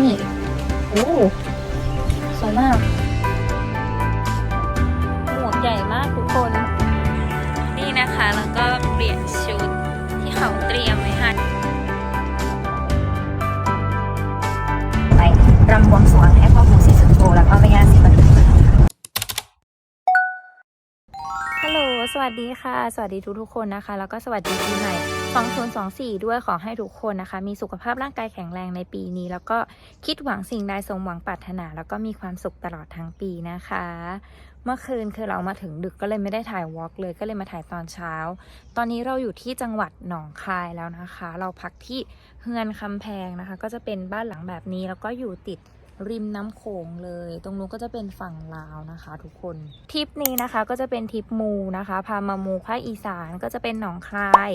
นี่โอ้สวยมาก หมวกใหญ่มากทุกคน นี่นะคะ แล้วก็เปลี่ยนชุดที่เขาเตรียมไว้ให้ไปรำบวงสรวงให้พ่อปู่ศรีสุโธแล้วก็แม่ย่าศรีป สวัสดีค่ะ สวัสดีทุกทุกๆคนนะคะ แล้วก็สวัสดีปีใหม่ 2024 ด้วยขอให้ทุกคนนะคะ มีสุขภาพร่างกายแข็งแรงในปีนี้ แล้วก็คิดหวังสิ่งใดสมหวังปรารถนา แล้วก็มีความสุขตลอดทั้งปีนะคะ เมื่อคืนคือเรามาถึงดึกก็เลยไม่ได้ถ่ายวอล์กเลยก็เลยมาถ่ายตอนเช้า ตอนนี้เราอยู่ที่จังหวัดหนองคายแล้วนะคะ เราพักที่เฮือนคำแพงนะคะ ก็จะเป็นบ้านหลังแบบนี้แล้วก็อยู่ติด ริมน้ำโขงเลย ตรงนู้นก็จะเป็นฝั่งลาวนะคะ ทุกคนทริปนี้นะคะก็จะเป็นทริปมูนะคะ พามามูภาคอีสานก็จะเป็นหนองคาย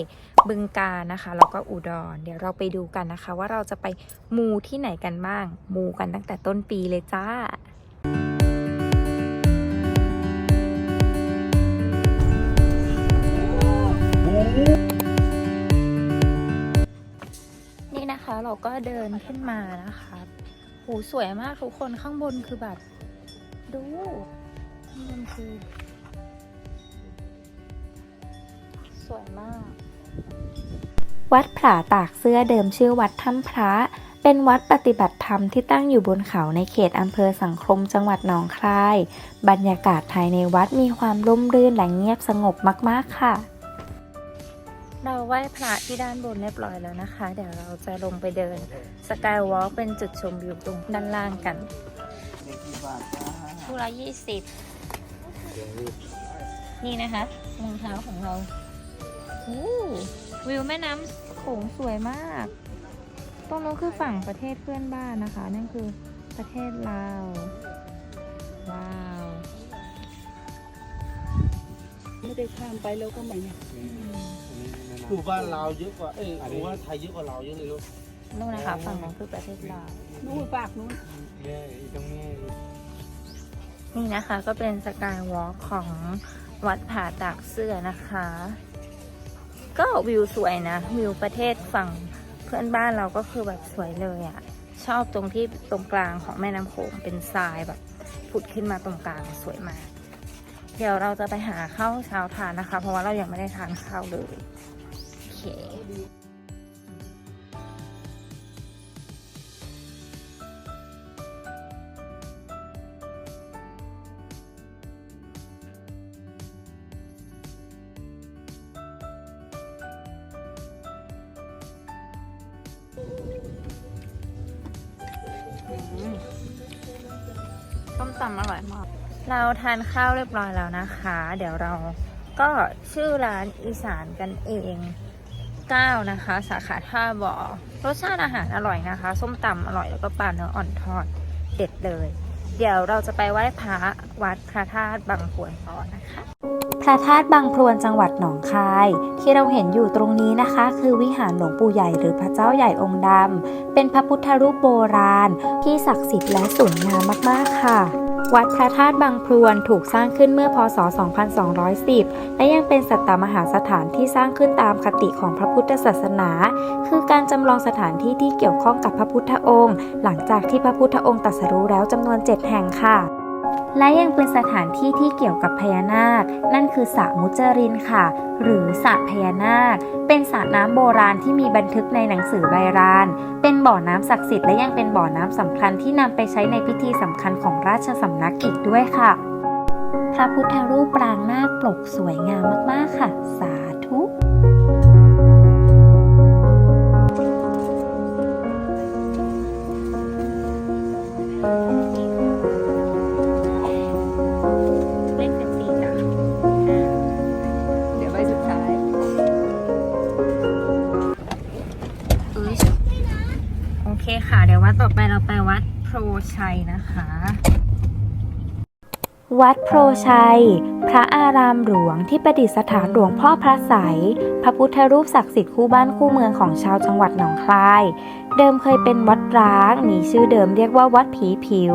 บึงกาฬนะคะแล้วก็อุดร เดี๋ยวเราไปดูกันนะคะ ว่าเราจะไปมูที่ไหนกันบ้าง มูกันตั้งแต่ต้นปีเลยจ้านี่นะคะเราก็เดินขึ้นมานะคะ หูสวยมากทุกคนข้างบนคือแบบ ดูข้างบนคือ สวยมาก วัดผาตากเสื้อเดิมชื่อวัดถ้ำพระ เป็นวัดปฏิบัติธรรมที่ตั้งอยู่บนเขาในเขตอำเภอสังคมจังหวัดหนองคาย บรรยากาศภายในวัดมีความร่มรื่นและเงียบสงบมากๆค่ะ เราไหว้พระที่ด้านบนเรียบร้อยแล้วนะคะ เดี๋ยวเราจะลงไปเดินสกายวอล์กเป็นจุดชมวิวตรงด้านล่างกันคู่ละยี่สิบนี่นะคะรองเท้าของเราอู้วิวแม่น้ำโขงสวยมาก ตรงนู้นคือฝั่งประเทศเพื่อนบ้านนะคะ นั่นคือประเทศลาว ว้าว ไม่ได้ข้ามไปแล้วก็ไม่เนี่ย หมู่บ้านลาวเยอะกว่า เอ้ยหมู่บ้านไทยเยอะกว่าลาวเยอะเลยลูกนู่นนะคะฝั่งนู้นคือประเทศลาวนู่นปากนู้นแม่ตรงนี้นี่นะคะก็เป็นสกายวอล์กของวัดผาตากเสื้อนะคะ ก็วิวสวยนะ วิวประเทศฝั่งเพื่อนบ้านเราก็คือแบบสวยเลยอะ่ะ ชอบตรงที่ตรงกลางของแม่น้ำโขงเป็นทรายแบบผุดขึ้นมาตรงกลางสวยมาก เดี๋ยวเราจะไปหาข้าวเช้าทานนะคะ เพราะว่าเรายังไม่ได้ทานข้าวเลยโอ เคส้มตำอร่อยมาก เราทานข้าวเรียบร้อยแล้วนะคะ เดี๋ยวเราก็ชื่อร้านอีสานกันเอง ก้าวนะคะ สาขาท่าบ่อรสชาติอาหารอร่อยนะคะ ส้มตำอร่อยแล้วก็ปลาเนื้ออ่อนทอดเด็ดเลย เดี๋ยวเราจะไปไหว้พระวัดพระธาตุบางพวนต่อนะคะ พระธาตุบางพลวนจังหวัดหนองคาย ที่เราเห็นอยู่ตรงนี้นะคะ คือวิหารหลวงปู่ใหญ่หรือพระเจ้าใหญ่องค์ดำเป็นพระพุทธรูปโบราณ ที่ศักดิ์สิทธิ์และสวยงามมากๆค่ะ วัดพระธาตุบางพลวนถูกสร้างขึ้นเมื่อพศ 2210 และยังเป็นสัตตมหาสถานที่สร้างขึ้นตามคติของพระพุทธศาสนา คือการจำลองสถานที่ที่เกี่ยวข้องกับพระพุทธองค์ หลังจากที่พระพุทธองค์ตรัสรู้แล้วจำนวน 7 แห่งค่ะ และยังเป็นสถานที่ที่เกี่ยวกับพญานาค นั่นคือสระมุจรินค่ะ หรือสระพญานาค เป็นสระน้ำโบราณที่มีบันทึกในหนังสือใบราน เป็นบ่อน้ำศักดิ์สิทธิ์และยังเป็นบ่อน้ำสำคัญที่นำไปใช้ในพิธีสำคัญของราชสำนักอีกด้วยค่ะ พระพุทธรูปปรางนาคปลกสวยงามมากๆค่ะ สาธุ วัดต่อไปเราไปวัดโพชัยนะคะ วัดโพชัย พระอารามหลวงที่ประดิษฐานหลวงพ่อพระไสยพระพุทธรูปศักดิ์สิทธิ์คู่บ้านคู่เมืองของชาวจังหวัดหนองคายเดิมเคยเป็นวัดร้าง มีชื่อเดิมเรียกว่าวัดผีผิว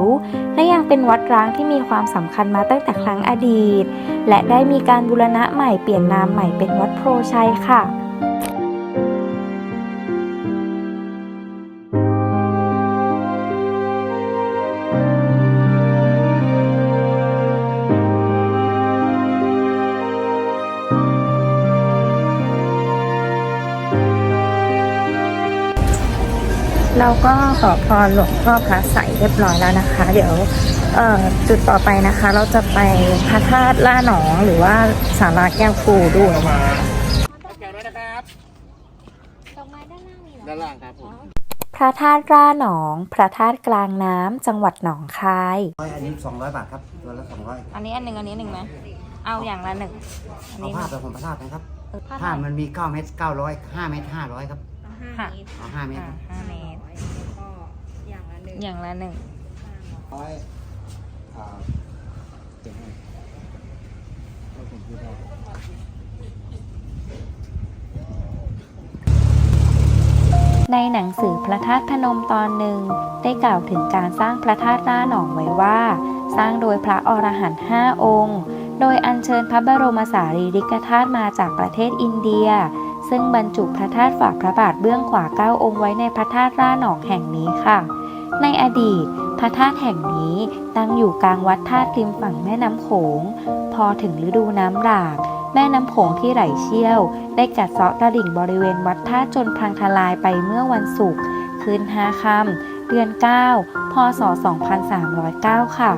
และยังเป็นวัดร้างที่มีความสำคัญมาตั้งแต่ครั้งอดีต และได้มีการบูรณะใหม่เปลี่ยนนามใหม่เป็นวัดโพชัยค่ะ เราก็ขอพรหลวงพ่อพระใสเรียบร้อยแล้วนะคะ เดี๋ยวเอ่อจุดต่อไปนะคะ เราจะไปพระธาตุล่าหนองหรือว่าศาลาแก้วกูด้วยแก้วด้วยนะครับด้านล่างครับผมพระธาตุร่าหนอง พระธาตุกลางน้ำจังหวัดหนองคายร้อยอันนี้สองร้อยบาทครับตัวละสองร้อยอันนี้อันหนึ่งอันนี้หนึ่งไหมเอาอย่างละหนึ่งอันเอานี้ผ้าไปผมประทาบนะครับผ้าผ้ามันมีเก้าเมตรเก้าร้อยห้าเมตรห้าร้อยครับค่ะเอาห้าเมตรอ่าห้าเมตร อย่างละหนึ่งร้อยอ่าเจ็ดให้ให้ผมพูดได้ในหนังสือพระธาตุพนมตอนหนึ่ง ได้กล่าวถึงการสร้างพระธาตุร่าหนองไว้ว่า สร้างโดยพระอรหันต์ห้าองค์ โดยอัญเชิญพระบรมสารีริกธาตุมาจากประเทศอินเดีย ซึ่งบรรจุพระธาตุฝาพระบาทเบื้องขวาเก้าองค์ไว้ในพระธาตุร่าหนองแห่งนี้ค่ะ ในอดีต พระธาตุแห่งนี้ตั้งอยู่กลางวัดธาตุริมฝั่งแม่น้ำโขง พอถึงฤดูน้ำหลาก แม่น้ำโขงที่ไหลเชี่ยว ได้กัดเซาะตลิ่งบริเวณวัดท่าจนพังทลายไปเมื่อวันศุกร์คืนห้าค่ำเดือน 9 พศ 2309 ค่ะ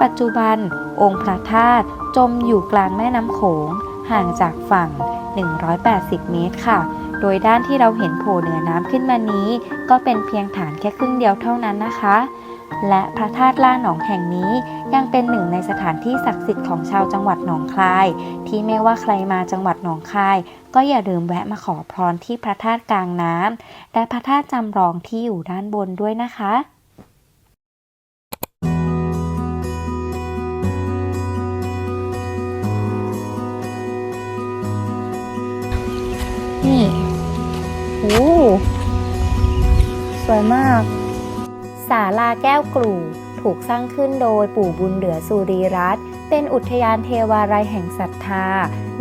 ปัจจุบัน องค์พระธาตุจมอยู่กลางแม่น้ำโขง ห่างจากฝั่ง 180 เมตรค่ะ โดยด้านที่เราเห็นโผล่เหนือน้ำขึ้นมานี้ ก็เป็นเพียงฐานแค่ครึ่งเดียวเท่านั้นนะคะ และพระธาตุล่าหนองแห่งนี้ยังเป็นหนึ่งในสถานที่ศักดิ์สิทธิ์ของชาวจังหวัดหนองคาย ที่ไม่ว่าใครมาจังหวัดหนองคาย ก็อย่าลืมแวะมาขอพรที่พระธาตุกลางน้ำและพระธาตุจำลองที่อยู่ด้านบนด้วยนะคะ สวยมาก ศาลาแก้วกลู่ถูกสร้างขึ้นโดยปู่บุญเหลือสุรีรัตน์เป็นอุทยานเทวาลัยแห่งศรัทธา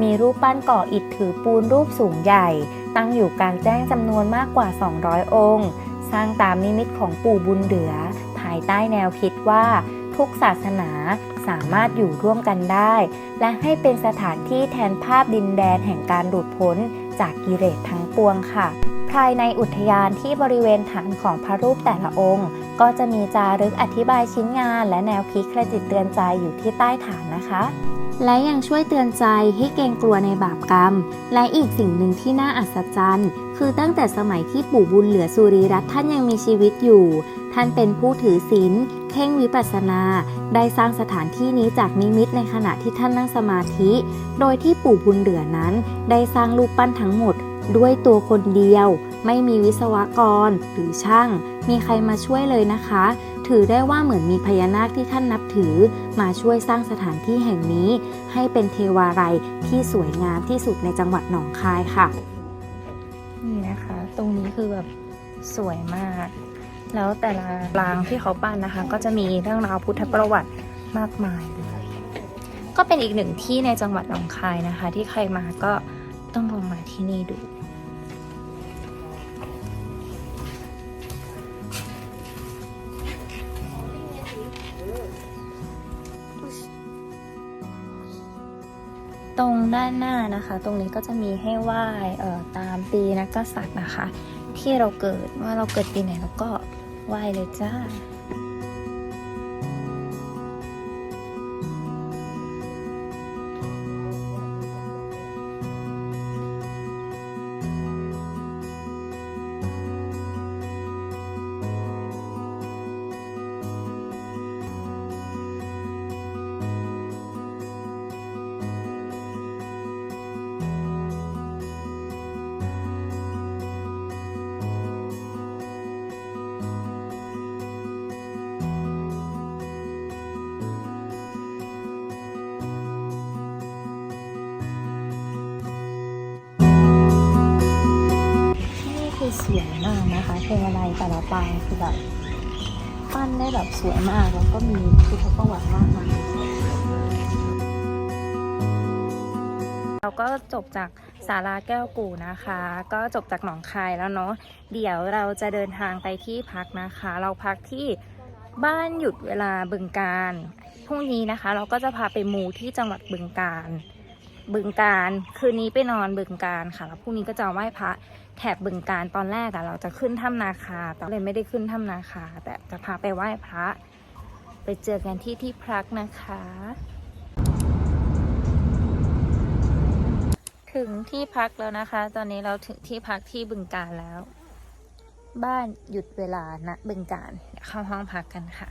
มีรูปปั้นก่ออิฐถือปูนรูปสูงใหญ่ ตั้งอยู่กลางแจ้งจำนวนมากกว่า 200 องค์ สร้างตามนิมิตของปู่บุญเหลือ ภายใต้แนวคิดว่าทุกศาสนาสามารถอยู่ร่วมกันได้ และให้เป็นสถานที่แทนภาพดินแดนแห่งการหลุดพ้นจากกิเลสทั้งปวงค่ะ ภายในอุทยานที่บริเวณฐานของพระรูปแต่ละองค์ ก็จะมีจารึกอธิบายชิ้นงาน และแนวคิดกระจิตเตือนใจอยู่ที่ใต้ฐานนะคะ และยังช่วยเตือนใจให้เกรงกลัวในบาปกรรม และอีกสิ่งหนึ่งที่น่าอัศจรรย์ คือตั้งแต่สมัยที่ปู่บุญเหลือสุริรัตน์ท่านยังมีชีวิตอยู่ ท่านเป็นผู้ถือศีลเข่งวิปัสสนา ได้สร้างสถานที่นี้จากนิมิตในขณะที่ท่านนั่งสมาธิ โดยที่ปู่บุญเหลือนั้น ได้สร้างรูปปั้นทั้งหมด ด้วยตัวคนเดียว ไม่มีวิศวกรหรือช่าง มีใครมาช่วยเลยนะคะ ถือได้ว่าเหมือนมีพญานาคที่ท่านนับถือ มาช่วยสร้างสถานที่แห่งนี้ ให้เป็นเทวาลัยที่สวยงามที่สุดในจังหวัดหนองคายค่ะ นี่นะคะ ตรงนี้คือแบบสวยมาก แล้วแต่ละรางที่เขาปั้นนะคะ ก็จะมีเรื่องราวพุทธประวัติมากมายเลยก็เป็นอีกหนึ่งที่ในจังหวัดหนองคายนะคะ ที่ใครมาก็ต้องลองมาที่นี่ดู ตรงด้านหน้านะคะ ตรงนี้ก็จะมีให้ไหว้เอ่อตามปีนักกษัตริย์นะคะ ที่เราเกิดว่าเราเกิดปีไหนเราก็ไหว้เลยจ้า นี่คือสวยมากนะคะเทวาลัยแต่ละปางคือแบบปั้นได้แบบสวยมากแล้วก็มีพุทธประวัติมากมายเราก็จบจากศาลาแก้วกู่นะคะ ก็จบจากหนองคายแล้วเนาะเดี๋ยวเราจะเดินทางไปที่พักนะคะ เราพักที่บ้านหยุดเวลาบึงการพรุ่งนี้นะคะ เราก็จะพาไปมูที่จังหวัดบึงการ บึงการ คืนนี้ไปนอนบึงการค่ะ แล้วพรุ่งนี้ก็จะไหว้พระแถบบึงการตอนแรกอะเราจะขึ้นถ้ำนาคา แต่เลยไม่ได้ขึ้นถ้ำนาคา แต่จะพาไปไหว้พระ ไปเจอกันที่ที่พักนะคะ ถึงที่พักแล้วนะคะ ตอนนี้เราถึงที่พักที่บึงการแล้ว บ้านหยุดเวลาณบึงการเข้าห้องพักกันค่ะ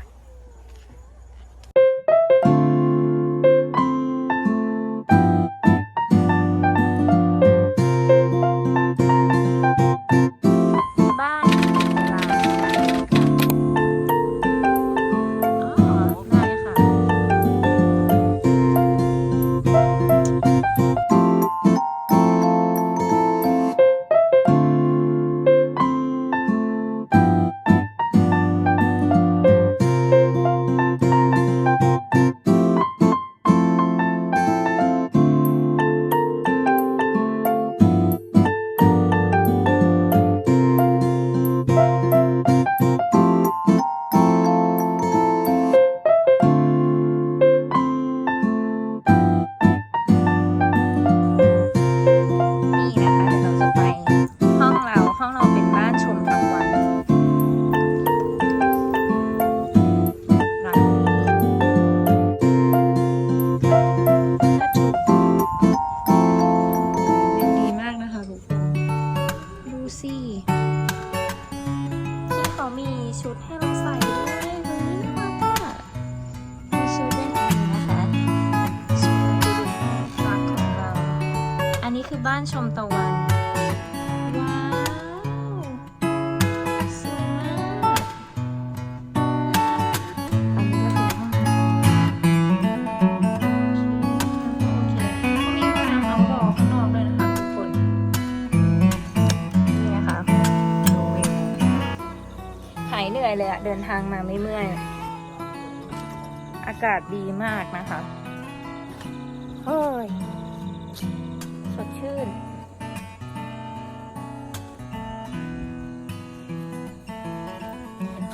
ชมตะวัน ว้าว สวยมากอันนี้ก็คือห้องน้ำโอเคเขามีห้องน้ำเอาท์ดอร์ข้างนอกด้วยนะคะทุกคน นี่นะคะดูวิวหายเหนื่อยเลยอะเดินทางมาไม่เมื่อย อากาศดีมากนะคะ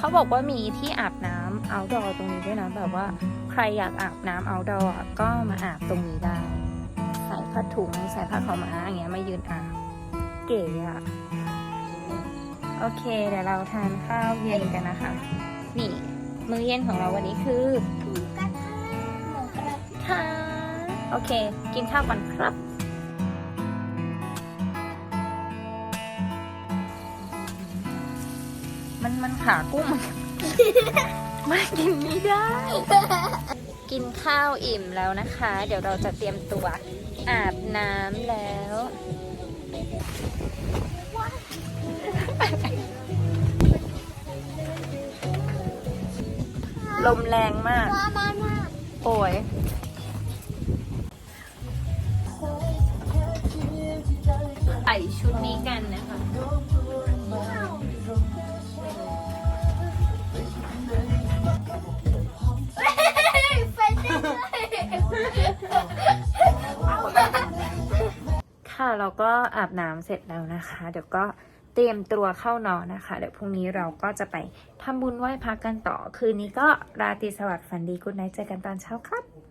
เขาบอกว่ามีที่อาบน้ำเอาดอตรงนี้ด้วยนะ แบบว่าใครอยากอาบน้ำเอาดอก็มาอาบตรงนี้ได้ ใส่ผ้าถุงใส่ผ้าขาวม้าอย่างเงี้ยมายืนอาบ เก๋อะโอเค เดี๋ยวเราทานข้าวเย็นกันนะคะ นี่มื้อเย็นของเราวันนี้คือค่ะโอเค กินข้าวก่อนครับ ขากุ้งมันม่กินไม่ได้ กินข้าวอิ่มแล้วนะคะ เดี๋ยวเราจะเตรียมตัวอาบน้ำแล้ว ลมแรงมาก โอ้ยใส่ชุดนี้กันนะคะ ค่ะเราก็อาบน้ำเสร็จแล้วนะคะ เดี๋ยวก็เตรียมตัวเข้านอนนะคะ เดี๋ยวพรุ่งนี้เราก็จะไปทำบุญไหว้พระกันต่อ คืนนี้ก็ราตรีสวัสดิ์ฝันดีกุ๊ดไนท์เจอกันตอนเช้าครับ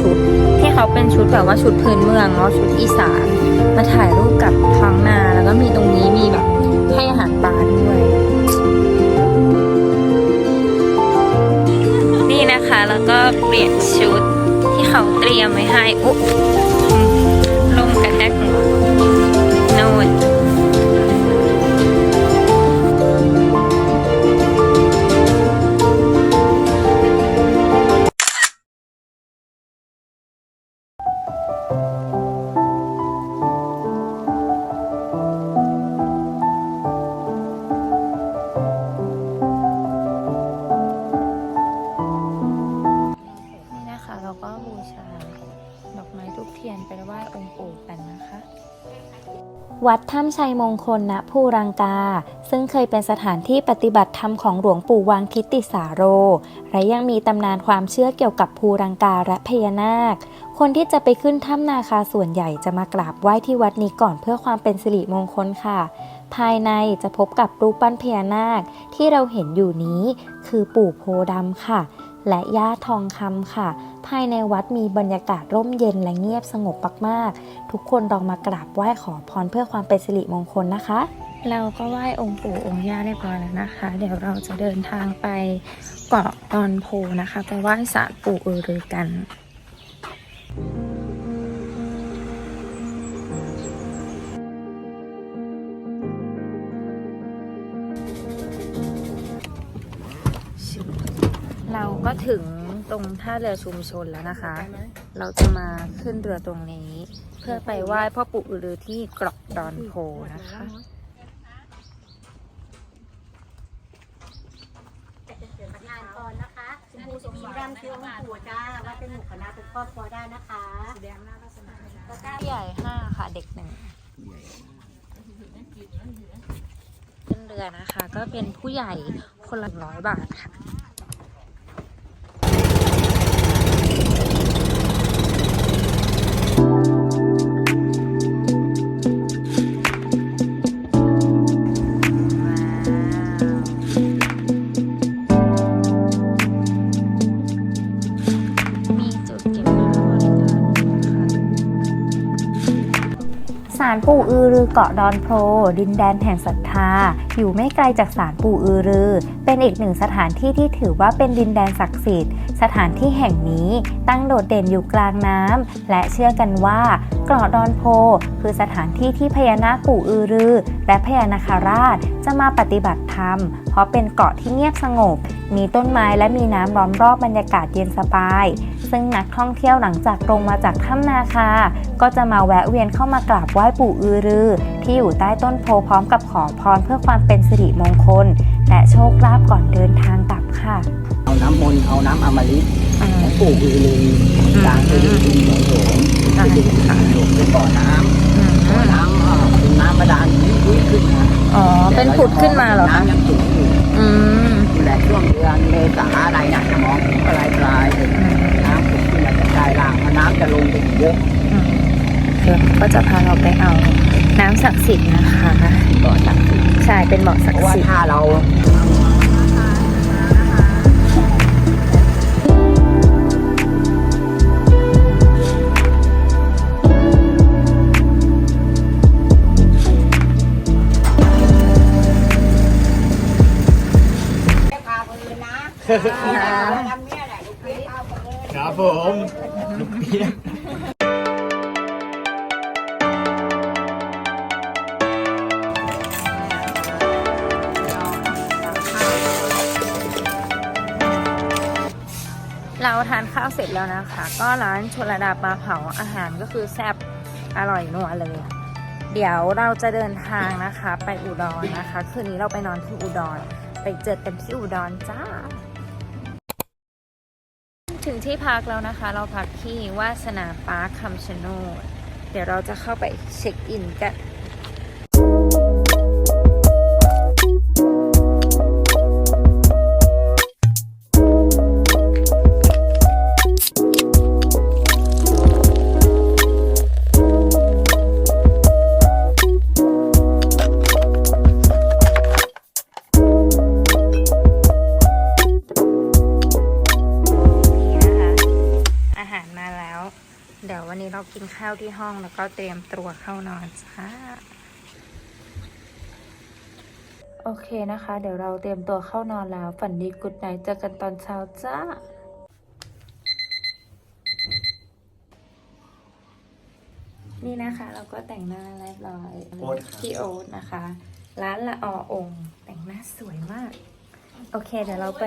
ชุด ที่เขาเป็นชุดแบบว่าชุดพื้นเมืองเนาะชุดอีสาน มาถ่ายรูปกับท้องนาแล้วก็มีตรงนี้มีแบบให้อาหารปลาด้วย นี่นะคะแล้วก็เปลี่ยนชุดที่เขาเตรียมไว้ให้อุ๊ลมกระแทกหัวโน่นียนไปไหว้องค์ปู่กันนะคะ วัดถ้ำชัยมงคลณภูรังกา ซึ่งเคยเป็นสถานที่ปฏิบัติธรรมของหลวงปู่วังคิติสาโร และยังมีตำนานความเชื่อเกี่ยวกับภูรังกาและพญานาค คนที่จะไปขึ้นถ้ำนาคาส่วนใหญ่จะมากราบไหว้ที่วัดนี้ก่อนเพื่อความเป็นสิริมงคลค่ะภายในจะพบกับรูปปั้นพญานาคที่เราเห็นอยู่นี้คือปู่โพดำค่ะ และย่าทองคำค่ะ ภายในวัดมีบรรยากาศร่มเย็นและเงียบสงบมากๆ ทุกคนลองมากราบไหว้ขอพรเพื่อความเป็นสิริมงคลนะคะ เราก็ไหว้องค์ปู่องค์ย่าเรียบร้อยแล้วนะคะ เดี๋ยวเราจะเดินทางไปเกาะตอนโพนะคะ ไปไหว้ศาลปู่อือรือกันเร ก็ถึงตรงท่าเรือชุมชนแล้วนะคะ เราจะมาขึ้นเรือตรงนี้ เพื่อไปไหว้พ่อปู่อือรือที่เกาะดอนโพนะคะ งานก่อนนะคะชมพูสมสีดำคือองค์ปู่จ้าว่าเป็นหมู่คณะเป็นครอบครัวได้นะคะแดงหน้าลักษณะผู้ใหญ่ห้าค่ะเด็กหนึ่งขึ้นเรือนะคะ ก็เป็นผู้ใหญ่คนละร้อยบาทค่ะ ปู่อือรือเกาะดอนโพดินแดนแห่งศรัทธา อยู่ไม่ไกลจากศาลปู่อือรือ เป็นอีกหนึ่งสถานที่ที่ถือว่าเป็นดินแดนศักดิ์สิทธิ์ สถานที่แห่งนี้ตั้งโดดเด่นอยู่กลางน้ำและเชื่อกันว่าเกาะดอนโพ คือสถานที่ที่พญานาคปู่อือรือ และพญานาคราชจะมาปฏิบัติธรรม เพราะเป็นเกาะที่เงียบสงบ มีต้นไม้และมีน้ำล้อมรอบบรรยากาศเย็นสบาย ซึ่งนักท่องเที่ยวหลังจากลงมาจากถ้ำนาคา ก็จะมาแวะเวียนเข้ามากราบไหว้ปู่อือรือ ที่อยู่ใต้ต้นโพพร้อมกับขอพรเพื่อความเป็นสิริมงคล และโชคลาภก่อนเดินทางกลับค่ะ เอาน้ำมนต์เอาน้ำอมฤตอืมของปู่อือลือกลางไปดูดินหลงหลงได้ไปดูขาหลงไปบ่อน้ำบ่อน้ำเอ่อเป็นน้ำบาดาลนี่นี่ขึ้นมาอ๋อเป็นผุดขึ้นมาเหรอคะน้ำยังสูงอยู่ อืมนี่แหละช่วงเดือนเมษาอะไรเนี่ยจะมองเห็นปลายปลายๆเลยน้ำผุดขึ้นมาจากชายล่างเพราะน้ำจะลงไปอีกเยอะอืมเดี๋ยวเขาก็จะพาเราไปเอา น้ำศักดิ์สิทธิ์นะคะบ่อศักดิ์สิทธิ์ใช่เป็นบ่อศักเพดิ์ราะว่าสิทธิ์ ถ้าเรา ครับผมเราทานข้าวเสร็จแล้วนะคะ ก็ร้านชลดาปลาเผาอาหารก็คือแซ่บอร่อยนัวเลย เดี๋ยวเราจะเดินทางนะคะ ไปอุดรนะคะ คืนนี้เราไปนอนที่อุดร ไปเจอกันที่อุดรจ้า ถึงที่พักแล้วนะคะ เราพักที่วาสนาปาร์คคำชะโนด เดี๋ยวเราจะเข้าไปเช็คอินกันากินข้าที่ห้องแล้วก็เตรียมตัวเข้านอนจ้าโอเคนะคะ เดี๋ยวเราเตรียมตัวเข้านอนแล้ว ฝันดีกุดไนเจอกันตอนเช้าจ้านี่นะคะ เราก็แต่งหน้าเรียบร้อยพี่โอ๊ตนะคะ ร้านละออองแต่งหน้าสวยมาก โอเค เดี๋ยวเราไป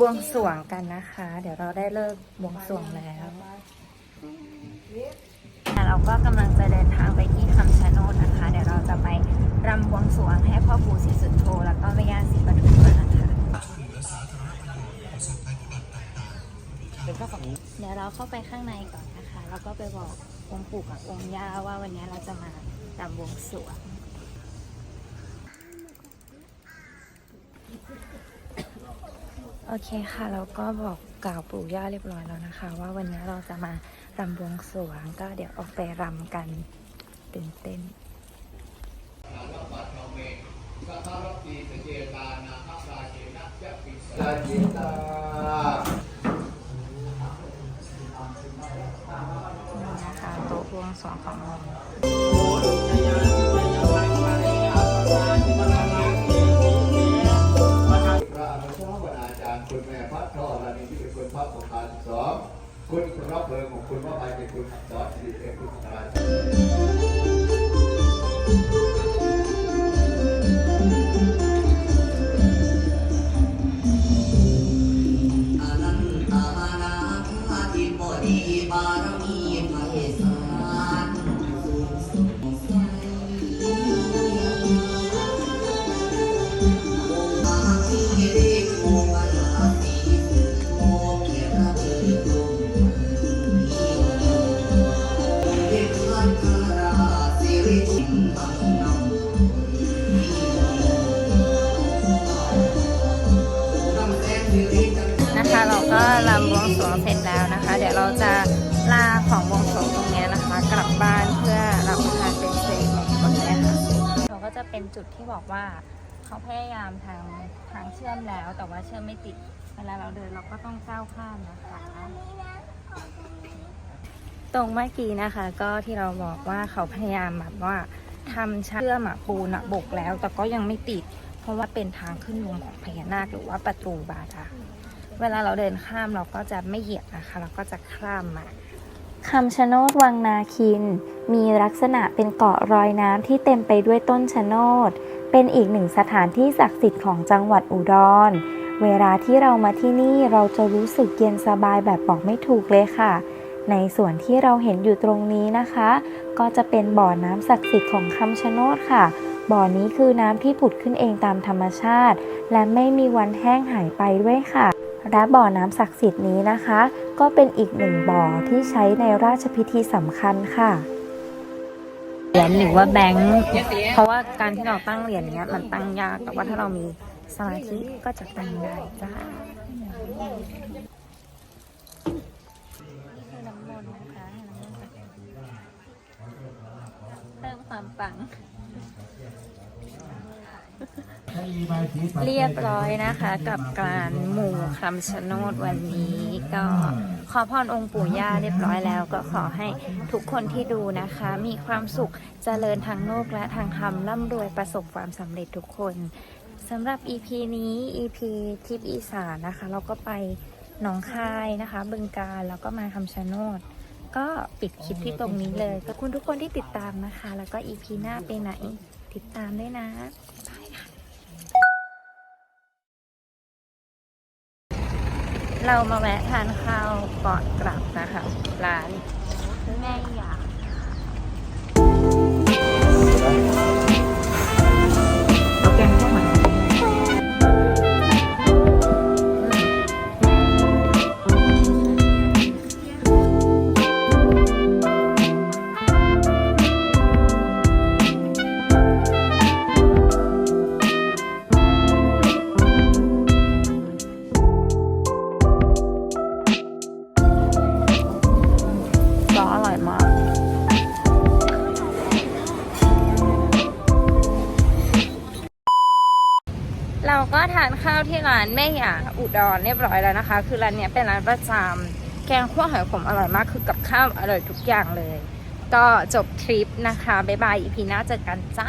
บวงสรวงกันนะคะ เดี๋ยวเราได้เลิกบวงสรวงแล้ว เราก็กำลังจะเดินทางไปที่คำชะโนดนะคะ เดี๋ยวเราจะไปรำบวงสรวงให้พ่อปู่ศรีสุโธแล้วก็แม่ย่าศรีปทุมมานะคะเดี๋ยวเราเข้าไปข้างในก่อนนะคะ แล้วก็ไปบอกองค์ปู่กับองค์ย่าว่าวันนี้เราจะมารำบวงสรวงโอเคค่ะแล้วก็บอกกล่าวปู่ย่าเรียบร้อยแล้วนะคะ ว่าวันนี้เราจะมา รำบวงสรวงก็เดี๋ยวออกไปรำกันตื่นเต้นนี่นะคะโต๊ะบวงสรวงของเรา รับเบอร์ของคุณว่าไปเป็นคุณขับจอรสิริเป็นคุณราช นะคะ เราก็รำบวงสรวงเสร็จแล้วนะคะ เดี๋ยวเราจะลาของบวงสรวงตรงนี้นะคะ กลับบ้านเพื่อรับประทานเป็นสิริมงคลเลยค่ะเราก็จะเป็นจุดที่บอกว่าเขาพยายามทางทางเชื่อมแล้ว แต่ว่าเชื่อมไม่ติดเวลาเราเดินเราก็ต้องก้าวข้ามนะคะ ตรงเมื่อกี้นะคะ ก็ที่เราบอกว่าเขาพยายามแบบว่า ทำเชื่อมอะปูนอะบกแล้ว แต่ก็ยังไม่ติด เพราะว่าเป็นทางขึ้นลงของพญานาคหรือว่าประตูบาดาลเวลาเราเดินข้ามเราก็จะไม่เหยียบนะคะ เราก็จะข้ามมาคำชะโนดวังนาคิน มีลักษณะเป็นเกาะรอยน้ำที่เต็มไปด้วยต้นชะโนด เป็นอีกหนึ่งสถานที่ศักดิ์สิทธิ์ของจังหวัดอุดร เวลาที่เรามาที่นี่เราจะรู้สึกเย็นสบายแบบบอกไม่ถูกเลยค่ะ ในส่วนที่เราเห็นอยู่ตรงนี้นะคะ ก็จะเป็นบ่อน้ำศักดิ์สิทธิ์ของคำชะโนดค่ะ บ่อนี้คือน้ำที่ผุดขึ้นเองตามธรรมชาติ และไม่มีวันแห้งหายไปด้วยค่ะและบ่อน้ำศักดิ์สิทธิ์นี้นะคะ ก็เป็นอีกหนึ่งบ่อที่ใช้ในราชพิธีสำคัญค่ะเหรียญหรือว่าแบงค์เพราะว่าการที่เราตั้งเหรียญเนี้ยมันตั้งยากแต่ว่าถ้าเรามีสมาธิก็จะตั้งได้จ้า ความปัง เรียบร้อยนะคะกับการหมู่คำชะโนดวันนี้ก็ขอพรองค์ปู่ย่าเรียบร้อยแล้ว ก็ขอให้ทุกคนที่ดูนะคะ มีความสุขเจริญทางโลกและทางธรรมร่ำรวยประสบความสำเร็จทุกคนสำหรับ EP นี้ EP ทิปอีสานนะคะ เราก็ไปหนองคายนะคะ บึงการแล้วก็มาคำชะโนด ก็ปิดคลิปที่ตรงนี้เลยขอบคุณทุกคนที่ติดตามนะคะ แล้วก็ EP หน้าไปไหน ติดตามด้วยนะบายค่ะเรามาแวะทานข้าวก่อนกลับนะคะร้านแม่ยากเอา ดอนเรียบร้อยแล้วนะคะ คือร้านนี้เป็นร้านประจำแกงขั่วหอยขมอร่อยมากคือกับข้าวอร่อยทุกอย่างเลย ก็จบทริปนะคะ บ๊ายบายอีพีหน้าเจอกันจ้า